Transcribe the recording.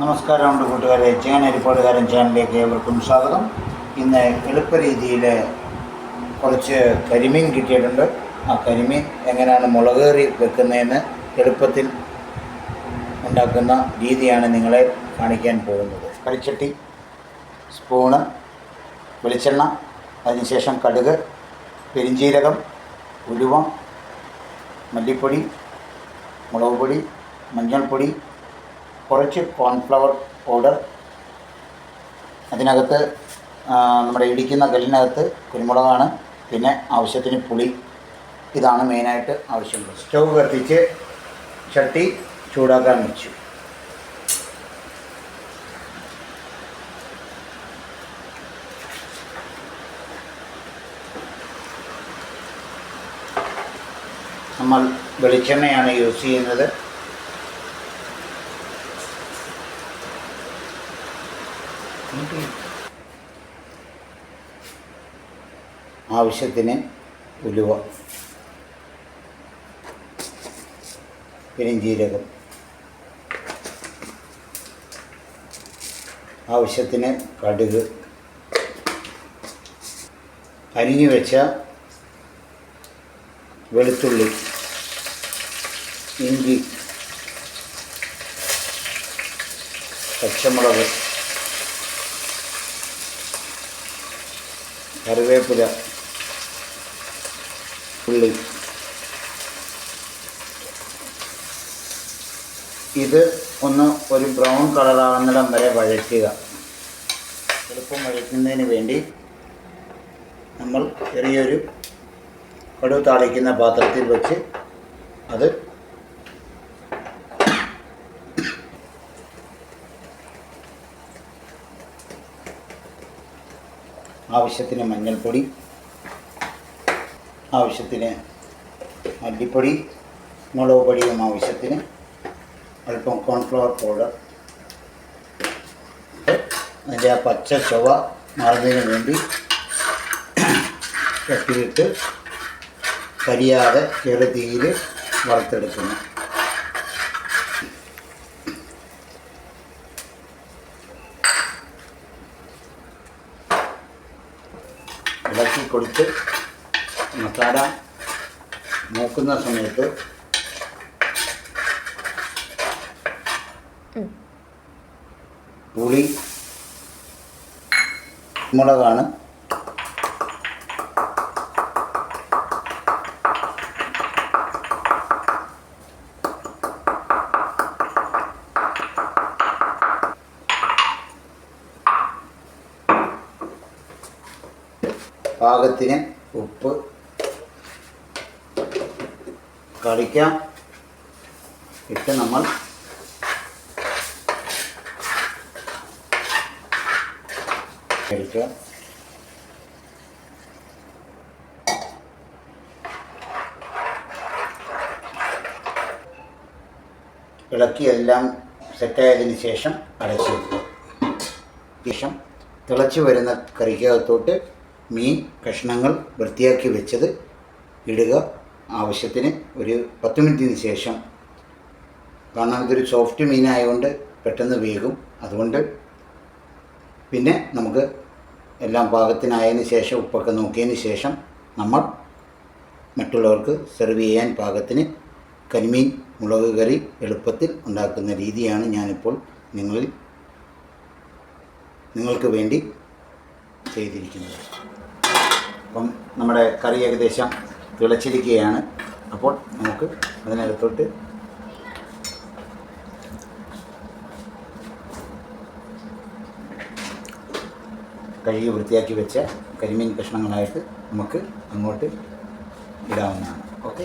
നമസ്കാരമുണ്ട് കൂട്ടുകാരെ. ചേന ചേനരിപ്പാടുകാരൻ ചാനലിലേക്ക് ഏവർക്കും സ്വാഗതം. ഇന്ന് എളുപ്പ രീതിയിൽ കുറച്ച് കരിമീൻ കിട്ടിയിട്ടുണ്ട്. ആ കരിമീൻ എങ്ങനെയാണ് മുളകേറി വെക്കുന്നതെന്ന് എളുപ്പത്തിൽ ഉണ്ടാക്കുന്ന രീതിയാണ് നിങ്ങളെ കാണിക്കാൻ പോകുന്നത്. കരിച്ചട്ടി സ്പൂണ് വെളിച്ചെണ്ണ അതിനുശേഷം കടുക് പെരിഞ്ചീരകം ഉലുവ മല്ലിപ്പൊടി മുളക് പൊടി മഞ്ഞൾപ്പൊടി കുറച്ച് കോൺഫ്ലവർ പൗഡർ അതിനകത്ത് നമ്മുടെ ഇടിക്കുന്ന കല്ലിനകത്ത് കുരുമുളകാണ് പിന്നെ ആവശ്യത്തിന് പുളി ഇതാണ് മെയിനായിട്ട് ആവശ്യമുള്ളത്. സ്റ്റൗ കത്തിച്ച് ചട്ടി ചൂടാക്കാൻ വെച്ചു. നമ്മൾ വെളിച്ചെണ്ണയാണ് യൂസ് ചെയ്യുന്നത്. ആവശ്യത്തിന് ഉലുവ പെരിഞ്ചീരകം ആവശ്യത്തിന് കടുക് അരിഞ്ഞു വെച്ച വെളുത്തുള്ളി ഇഞ്ചി പച്ചമുളക് കറിവേപ്പില ഉള്ളി. ഇത് ഒന്ന് ഒരു ബ്രൗൺ കളറാകുന്നിടം വരെ വഴറ്റുക. എളുപ്പം വഴറ്റുന്നതിന് വേണ്ടി നമ്മൾ ചെറിയൊരു കടുവ് താളിക്കുന്ന പാത്രത്തിൽ വെച്ച് അത് ആവശ്യത്തിന് മഞ്ഞൾപ്പൊടി ആവശ്യത്തിന് മല്ലിപ്പൊടി മുളക് പൊടിയും ആവശ്യത്തിന് അല്പം കോൺഫ്ലവർ പൗഡർ അതിന്റെ ആ പച്ച ചൊവ മാറുന്നതിന് വേണ്ടി ചട്ടിയിട്ട് കരിയാതെ ചെറു തീയിൽ വറുത്തെടുക്കുന്നു. ഇളക്കി കൊടുത്ത് മസാല നോക്കുന്ന സമയത്ത് പുളി മുളകാണ്. പാകത്തിന് ഉപ്പ്. കളിക്കാം. ഇട്ട് നമ്മൾ എടുക്കുക. ഇളക്കി എല്ലാം സെറ്റായതിന് ശേഷം അടച്ചു വെക്കുക. ശേഷം തിളച്ചു വരുന്ന കറിക്കകത്തോട്ട് മീൻ കഷ്ണങ്ങൾ വൃത്തിയാക്കി വെച്ചത് ഇടുക ആവശ്യത്തിന് ഒരു പത്ത് മിനിറ്റിന് ശേഷം. കാരണം ഇതൊരു സോഫ്റ്റ് മീനായതുകൊണ്ട് പെട്ടെന്ന് വേകും. അതുകൊണ്ട് പിന്നെ നമുക്ക് എല്ലാം പാകത്തിനായതിന് ശേഷം ഉപ്പൊക്കെ നോക്കിയതിന് ശേഷം നമ്മൾ മറ്റുള്ളവർക്ക് സെർവ് ചെയ്യാൻ പാകത്തിന് കരിമീൻ മുളക് കറി എളുപ്പത്തിൽ ഉണ്ടാക്കുന്ന രീതിയാണ് ഞാനിപ്പോൾ നിങ്ങളിൽ നിങ്ങൾക്ക് വേണ്ടി ചെയ്തിരിക്കുന്നത്. അപ്പം നമ്മുടെ കറി ഏകദേശം തിളച്ചിരിക്കുകയാണ്. അപ്പോൾ നമുക്ക് അതിനകത്തോട്ട് കഴുകി വൃത്തിയാക്കി വെച്ച കരിമീൻ കഷ്ണങ്ങളായിട്ട് നമുക്ക് അങ്ങോട്ട് ഇടാവുന്നതാണ്. ഓക്കെ?